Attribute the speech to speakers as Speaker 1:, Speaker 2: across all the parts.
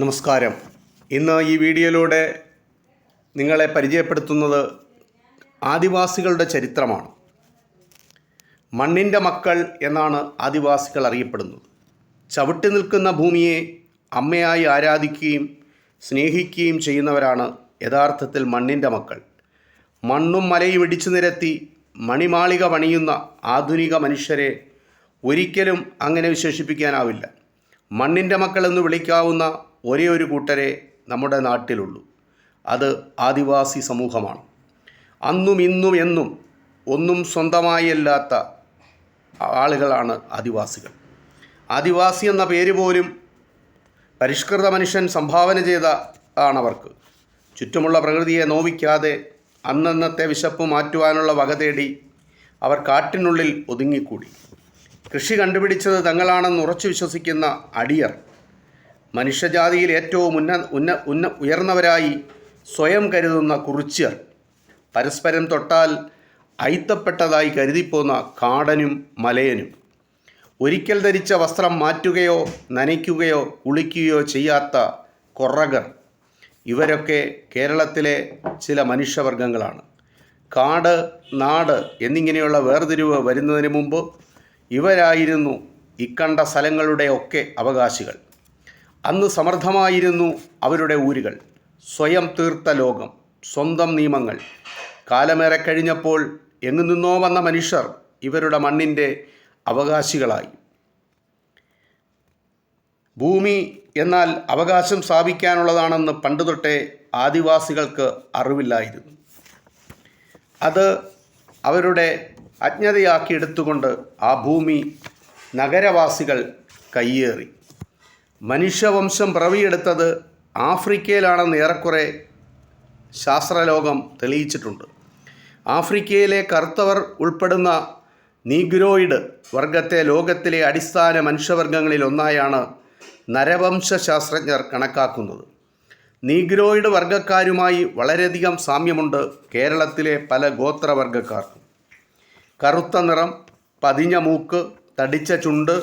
Speaker 1: നമസ്കാരം. ഇന്ന് ഈ വീഡിയോയിലൂടെ നിങ്ങളെ പരിചയപ്പെടുത്തുന്നത് ആദിവാസികളുടെ ചരിത്രമാണ്. മണ്ണിന്റെ മക്കൾ എന്നാണ് ആദിവാസികൾ അറിയപ്പെടുന്നത്. ചവിട്ടി നിൽക്കുന്ന ഭൂമിയെ അമ്മയായി ആരാധിക്കുകയും സ്നേഹിക്കുകയും ചെയ്യുന്നവരാണ് യഥാർത്ഥത്തിൽ മണ്ണിന്റെ മക്കൾ. മണ്ണും മലയും ഇടിച്ചു നിരത്തി മണിമാളിക പണിയുന്ന ആധുനിക മനുഷ്യരെ ഒരിക്കലും അങ്ങനെ വിശേഷിപ്പിക്കാനാവില്ല. മണ്ണിന്റെ മക്കൾ എന്ന് വിളിക്കാവുന്ന ഒരേ ഒരു കൂട്ടരെ നമ്മുടെ നാട്ടിലുള്ളൂ. അത് ആദിവാസി സമൂഹമാണ്. അന്നും ഇന്നും എന്നും ഒന്നും സ്വന്തമായി അല്ലാത്ത ആളുകളാണ് ആദിവാസികൾ. ആദിവാസി എന്ന പേര് പോലും പരിഷ്കൃത മനുഷ്യൻ സംഭാവന ചെയ്ത ആണവർക്ക്. ചുറ്റുമുള്ള പ്രകൃതിയെ നോവിക്കാതെ അന്നന്നത്തെ വിശപ്പ് മാറ്റുവാനുള്ള വക തേടി അവർ കാട്ടിനുള്ളിൽ ഒതുങ്ങിക്കൂടി. കൃഷി കണ്ടുപിടിച്ചത് തങ്ങളാണെന്ന് ഉറച്ചു വിശ്വസിക്കുന്ന അടിയർ മനുഷ്യജാതിയിൽ ഏറ്റവും ഉന്ന ഉന്ന ഉന്ന ഉയർന്നവരായി സ്വയം കരുതുന്ന കുറിച്യർ പരസ്പരം തൊട്ടാൽ അയിത്തപ്പെട്ടതായി കരുതിപ്പോന്ന കാടനും മലയനും. ഒരിക്കൽ ധരിച്ച വസ്ത്രം മാറ്റുകയോ നനയ്ക്കുകയോ കുളിക്കുകയോ ചെയ്യാത്ത കൊറകർ. ഇവരൊക്കെ കേരളത്തിലെ ചില മനുഷ്യവർഗങ്ങളാണ്. കാട് നാട് എന്നിങ്ങനെയുള്ള വേർതിരിവ് വരുന്നതിന് മുമ്പ് ഇവരായിരുന്നു ഇക്കണ്ട സ്ഥലങ്ങളുടെ ഒക്കെ അവകാശികൾ. അന്ന് സമർത്ഥമായിരുന്നു അവരുടെ ഊരുകൾ. സ്വയം തീർത്ത ലോകം സ്വന്തം നിയമങ്ങൾ. കാലമേറെ കഴിഞ്ഞപ്പോൾ എങ്ങു നിന്നോ വന്ന മനുഷ്യർ ഇവരുടെ മണ്ണിന്റെ അവകാശികളായി. ഭൂമി എന്നാൽ അവകാശം സ്ഥാപിക്കാനുള്ളതാണെന്ന് പണ്ട് തൊട്ടേ ആദിവാസികൾക്ക് അറിവില്ലായിരുന്നു. അത് അവരുടെ അജ്ഞതയാക്കി എടുത്തുകൊണ്ട് ആ ഭൂമി നഗരവാസികൾ കയ്യേറി. മനുഷ്യവംശം പ്രവിയെടുത്തത് ആഫ്രിക്കയിലാണെന്ന് ഏറെക്കുറെ ശാസ്ത്രലോകം തെളിയിച്ചിട്ടുണ്ട്. ആഫ്രിക്കയിലെ കറുത്തവർ ഉൾപ്പെടുന്ന നീഗ്രോയിഡ് വർഗത്തെ ലോകത്തിലെ അടിസ്ഥാന മനുഷ്യവർഗങ്ങളിൽ ഒന്നായാണ് നരവംശ ശാസ്ത്രജ്ഞർ കണക്കാക്കുന്നത്. നീഗ്രോയിഡ് വർഗക്കാരുമായി വളരെയധികം സാമ്യമുണ്ട് കേരളത്തിലെ പല ഗോത്രവർഗക്കാർക്കും. കറുത്ത നിറം പതിഞ്ഞ മൂക്ക് തടിച്ച ചുണ്ട്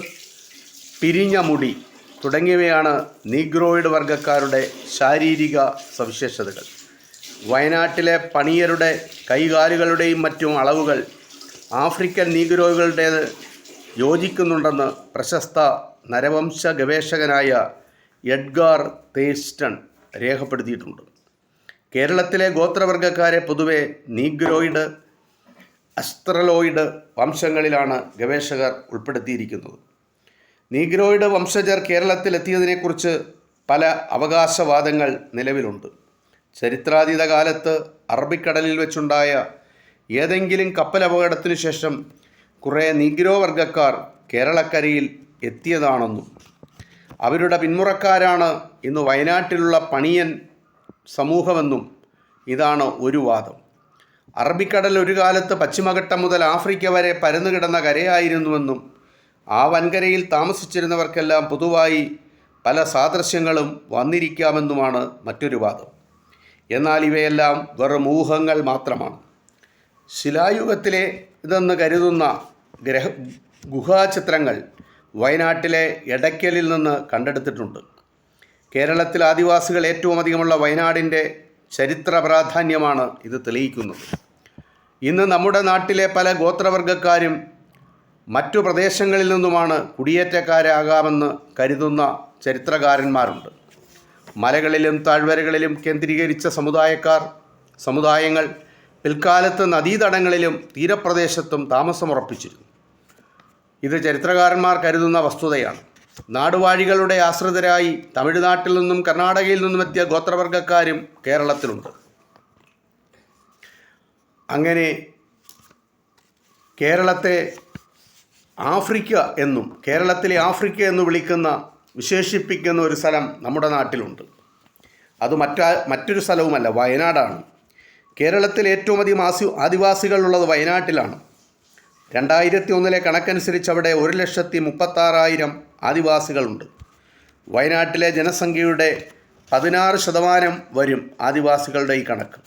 Speaker 1: പിരിഞ്ഞ മുടി തുടങ്ങിയവയാണ് നീഗ്രോയിഡ് വർഗക്കാരുടെ ശാരീരിക സവിശേഷതകൾ. വയനാട്ടിലെ പണിയരുടെ കൈകാലുകളുടെയും മറ്റും അളവുകൾ ആഫ്രിക്കൻ നീഗ്രോകളുടേത് യോജിക്കുന്നുണ്ടെന്ന് പ്രശസ്ത നരവംശ ഗവേഷകനായ എഡ്ഗാർ തേസ്റ്റൺ രേഖപ്പെടുത്തിയിട്ടുണ്ട്. കേരളത്തിലെ ഗോത്രവർഗക്കാരെ പൊതുവെ നീഗ്രോയിഡ് അസ്ത്രലോയിഡ് വംശങ്ങളിലാണ് ഗവേഷകർ ഉൾപ്പെടുത്തിയിരിക്കുന്നത്. നീഗ്രോയിഡ് വംശജർ കേരളത്തിലെത്തിയതിനെക്കുറിച്ച് പല അവകാശവാദങ്ങൾ നിലവിലുണ്ട്. ചരിത്രാതീത കാലത്ത് അറബിക്കടലിൽ വെച്ചുണ്ടായ ഏതെങ്കിലും കപ്പൽ അപകടത്തിനു ശേഷം കുറേ നീഗ്രോ വർഗക്കാർ കേരളക്കരയിൽ എത്തിയതാണെന്നും അവരുടെ പിന്മുറക്കാരാണ് ഇന്ന് വയനാട്ടിലുള്ള പണിയൻ സമൂഹമെന്നും ഇതാണ് ഒരു വാദം. അറബിക്കടൽ ഒരു കാലത്ത് പശ്ചിമഘട്ടം മുതൽ ആഫ്രിക്ക വരെ പരന്നുകിടന്ന കരയായിരുന്നുവെന്നും ആ വൻകരയിൽ താമസിച്ചിരുന്നവർക്കെല്ലാം പൊതുവായി പല സാദൃശ്യങ്ങളും വന്നിരിക്കാമെന്നുമാണ് മറ്റൊരു വാദം. എന്നാൽ ഇവയെല്ലാം വെറും ഊഹങ്ങൾ മാത്രമാണ്. ശിലായുഗത്തിലെ ഇതെന്ന് കരുതുന്ന ഗ്രഹ ഗുഹാചിത്രങ്ങൾ വയനാട്ടിലെ എടയ്ക്കലിൽ നിന്ന് കണ്ടെടുത്തിട്ടുണ്ട്. കേരളത്തിൽ ആദിവാസികൾ ഏറ്റവും അധികമുള്ള വയനാടിന്റെ ചരിത്ര പ്രാധാന്യമാണ് ഇത് തെളിയിക്കുന്നത്. ഇന്ന് നമ്മുടെ നാട്ടിലെ പല ഗോത്രവർഗക്കാരും മറ്റു പ്രദേശങ്ങളിൽ നിന്നുമാണ് കുടിയേറ്റക്കാരാകാമെന്ന് കരുതുന്ന ചരിത്രകാരന്മാരുണ്ട്. മലകളിലും താഴ്വരകളിലും കേന്ദ്രീകരിച്ച സമുദായക്കാർ സമുദായങ്ങൾ പിൽക്കാലത്ത് നദീതടങ്ങളിലും തീരപ്രദേശത്തും താമസമുറപ്പിച്ചിരുന്നു. ഇത് ചരിത്രകാരന്മാർ കരുതുന്ന വസ്തുതയാണ്. നാടുവാഴികളുടെ ആശ്രിതരായി തമിഴ്നാട്ടിൽ നിന്നും കർണാടകയിൽ നിന്നും എത്തിയ ഗോത്രവർഗക്കാരും കേരളത്തിലുണ്ട്. അങ്ങനെ കേരളത്തെ ആഫ്രിക്ക എന്നും കേരളത്തിലെ ആഫ്രിക്ക എന്ന് വിളിക്കുന്ന വിശേഷിപ്പിക്കുന്ന ഒരു സ്ഥലം നമ്മുടെ നാട്ടിലുണ്ട്. അത് മറ്റാ മറ്റൊരു സ്ഥലവുമല്ല വയനാടാണ്. കേരളത്തിൽ ഏറ്റവും അധികം ആസി ആദിവാസികളുള്ളത് വയനാട്ടിലാണ്. രണ്ടായിരത്തി ഒന്നിലെ കണക്കനുസരിച്ച് അവിടെ ഒരു ലക്ഷത്തി മുപ്പത്താറായിരം ആദിവാസികളുണ്ട്. വയനാട്ടിലെ ജനസംഖ്യയുടെ പതിനാറ് ശതമാനം വരും ആദിവാസികളുടെ ഈ കണക്ക്.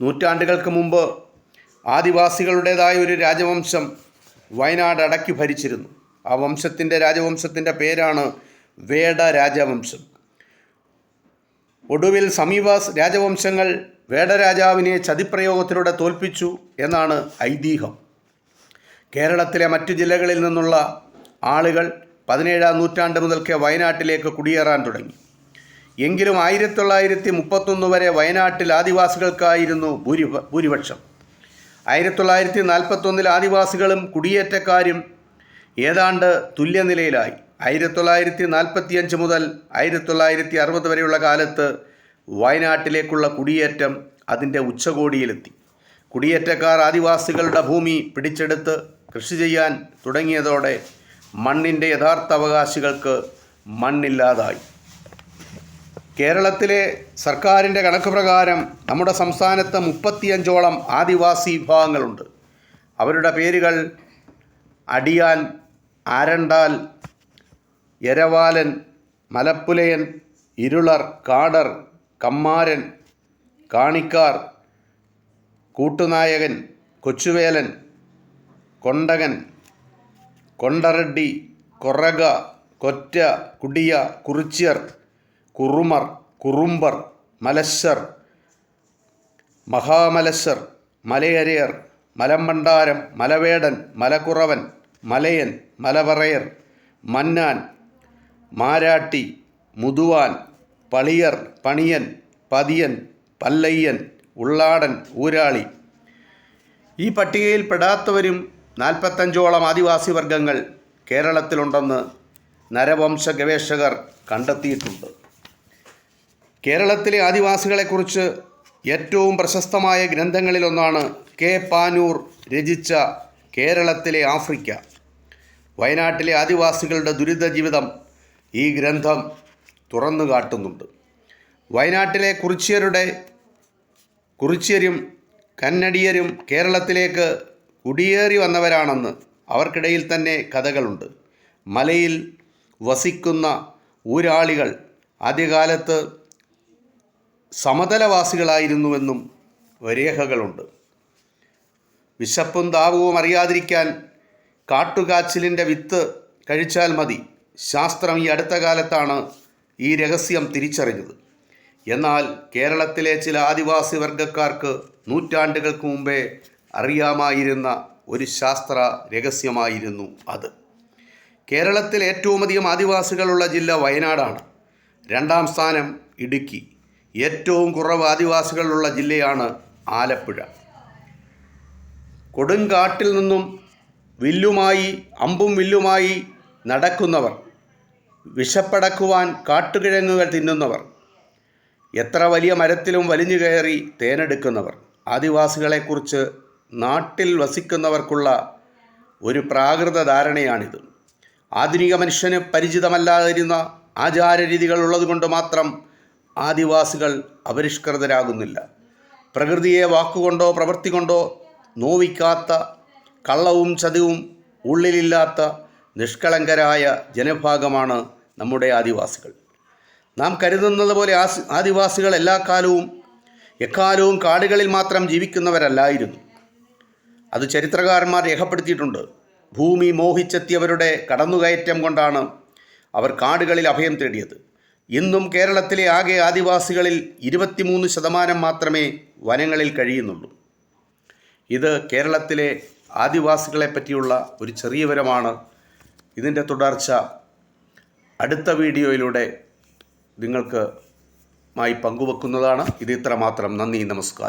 Speaker 1: നൂറ്റാണ്ടുകൾക്ക് മുമ്പ് ആദിവാസികളുടേതായ ഒരു രാജവംശം വയനാട് അടക്കി ഭരിച്ചിരുന്നു. ആ വംശത്തിന്റെ രാജവംശത്തിന്റെ പേരാണ് വേട രാജവംശം. ഒടുവിൽ സമീപ രാജവംശങ്ങൾ വേടരാജാവിനെ ചതിപ്രയോഗത്തിലൂടെ തോൽപ്പിച്ചു എന്നാണ് ഐതിഹ്യം. കേരളത്തിലെ മറ്റു ജില്ലകളിൽ നിന്നുള്ള ആളുകൾ പതിനേഴാം നൂറ്റാണ്ട് മുതൽക്കേ വയനാട്ടിലേക്ക് കുടിയേറാൻ തുടങ്ങി. എങ്കിലും ആയിരത്തി തൊള്ളായിരത്തി മുപ്പത്തൊന്ന് വരെ വയനാട്ടിൽ ആദിവാസികൾക്കായിരുന്നു ഭൂരിപ ഭൂരിപക്ഷം. ആയിരത്തി തൊള്ളായിരത്തി നാൽപ്പത്തൊന്നിൽ ആദിവാസികളും കുടിയേറ്റക്കാരും ഏതാണ്ട് തുല്യനിലയിലായി. ആയിരത്തി തൊള്ളായിരത്തി നാൽപ്പത്തി അഞ്ച് മുതൽ ആയിരത്തി തൊള്ളായിരത്തി അറുപത് വരെയുള്ള കാലത്ത് വയനാട്ടിലേക്കുള്ള കുടിയേറ്റം അതിന്റെ ഉച്ചകോടിയിലെത്തി. കുടിയേറ്റക്കാർ ആദിവാസികളുടെ ഭൂമി പിടിച്ചെടുത്ത് കൃഷി ചെയ്യാൻ തുടങ്ങിയതോടെ മണ്ണിന്റെ യഥാർത്ഥ അവകാശികൾക്ക് മണ്ണില്ലാതായി. കേരളത്തിലെ സർക്കാരിന്റെ കണക്ക് പ്രകാരം നമ്മുടെ സംസ്ഥാനത്ത് മുപ്പത്തിയഞ്ചോളം ആദിവാസി വിഭാഗങ്ങളുണ്ട്. അവരുടെ പേരുകൾ അടിയാൻ ആരണ്ടാൽ എരവാലൻ മലപ്പുലയൻ ഇരുളർ കാടർ കമ്മാരൻ കാണിക്കാർ കൂട്ടുനായകൻ കൊച്ചുവേലൻ കൊണ്ടകൻ കൊണ്ടറെഡ്ഡി കൊറക കൊറ്റ കുടിയ കുറിച്യർ കുറുമർ കുറുമ്പർ മലശ്ശർ മഹാമലശ്ശർ മലയരയർ മലമ്പണ്ടാരം മലവേടൻ മലക്കുറവൻ മലയൻ മലവറയർ മന്നാൻ മാരാട്ടി മുതുവാൻ പളിയർ പണിയൻ പതിയൻ പല്ലയ്യൻ ഉള്ളാടൻ ഊരാളി. ഈ പട്ടികയിൽ പെടാത്തവരും നാൽപ്പത്തഞ്ചോളം ആദിവാസി വർഗങ്ങൾ കേരളത്തിലുണ്ടെന്ന് നരവംശ ഗവേഷകർ കണ്ടെത്തിയിട്ടുണ്ട്. കേരളത്തിലെ ആദിവാസികളെക്കുറിച്ച് ഏറ്റവും പ്രശസ്തമായ ഗ്രന്ഥങ്ങളിലൊന്നാണ് കെ പാനൂർ രചിച്ച കേരളത്തിലെ ആഫ്രിക്ക. വയനാട്ടിലെ ആദിവാസികളുടെ ദുരിത ജീവിതം ഈ ഗ്രന്ഥം തുറന്നു കാട്ടുന്നുണ്ട്. വയനാട്ടിലെ കുറിച്യരുടെ കുറിച്യരും കന്നടിയരും കേരളത്തിലേക്ക് കുടിയേറി വന്നവരാണെന്ന് അവർക്കിടയിൽ തന്നെ കഥകളുണ്ട്. മലയിൽ വസിക്കുന്ന ഊരാളികൾ ആദ്യകാലത്ത് സമതലവാസികളായിരുന്നുവെന്നും രേഖകളുണ്ട് വിശപ്പും ദാഹവും അറിയാതിരിക്കാൻ കാട്ടുകാച്ചിലിന്റെ വിത്ത് കഴിച്ചാൽ മതി. ശാസ്ത്രം ഈ അടുത്ത കാലത്താണ് ഈ രഹസ്യം തിരിച്ചറിഞ്ഞത്. എന്നാൽ കേരളത്തിലെ ചില ആദിവാസി വർഗക്കാർക്ക് നൂറ്റാണ്ടുകൾക്ക് മുമ്പേ അറിയാമായിരുന്ന ഒരു ശാസ്ത്ര രഹസ്യമായിരുന്നു അത്. കേരളത്തിൽ ഏറ്റവും അധികം ആദിവാസികളുള്ള ജില്ല വയനാടാണ്. രണ്ടാം സ്ഥാനം ഇടുക്കി. ഏറ്റവും കുറവ് ആദിവാസികളുള്ള ജില്ലയാണ് ആലപ്പുഴ. കൊടുങ്കാട്ടിൽ നിന്നും വില്ലുമായി അമ്പും വില്ലുമായി നടക്കുന്നവർ വിശപ്പടക്കുവാൻ കാട്ടുകിഴങ്ങുകൾ തിന്നുന്നവർ എത്ര വലിയ മരത്തിലും വലിഞ്ഞു കയറി തേനെടുക്കുന്നവർ ആദിവാസികളെക്കുറിച്ച് നാട്ടിൽ വസിക്കുന്നവർക്കുള്ള ഒരു പ്രാകൃത ധാരണയാണിത്. ആധുനിക മനുഷ്യന് പരിചിതമല്ലാതിരുന്ന ആചാരരീതികൾ ഉള്ളതുകൊണ്ട് മാത്രം ആദിവാസികൾ അപരിഷ്കൃതരാകുന്നില്ല. പ്രകൃതിയെ വാക്കുകൊണ്ടോ പ്രവൃത്തി കൊണ്ടോ നോവിക്കാത്ത കള്ളവും ചതിവും ഉള്ളിലില്ലാത്ത നിഷ്കളങ്കരായ ജനഭാഗമാണ് നമ്മുടെ ആദിവാസികൾ. നാം കരുതുന്നത് പോലെ ആദിവാസികൾ എല്ലാ കാലവും എക്കാലവും കാടുകളിൽ മാത്രം ജീവിക്കുന്നവരല്ലായിരുന്നു. അത് ചരിത്രകാരന്മാർ രേഖപ്പെടുത്തിയിട്ടുണ്ട്. ഭൂമി മോഹിച്ചെത്തിയവരുടെ കടന്നുകയറ്റം കൊണ്ടാണ് അവർ കാടുകളിൽ അഭയം തേടിയത്. ഇന്നും കേരളത്തിലെ ആകെ ആദിവാസികളിൽ ഇരുപത്തിമൂന്ന് ശതമാനം മാത്രമേ വനങ്ങളിൽ കഴിയുന്നുള്ളൂ. ഇത് കേരളത്തിലെ ആദിവാസികളെ പറ്റിയുള്ള ഒരു ചെറിയ വിവരമാണ്. ഇതിന്റെ തുടർച്ച അടുത്ത വീഡിയോയിലൂടെ നിങ്ങൾക്ക് മായി പങ്കുവെക്കുന്നതാണ്. ഇത് ഇത്ര മാത്രം നന്ദി നമസ്കാരം.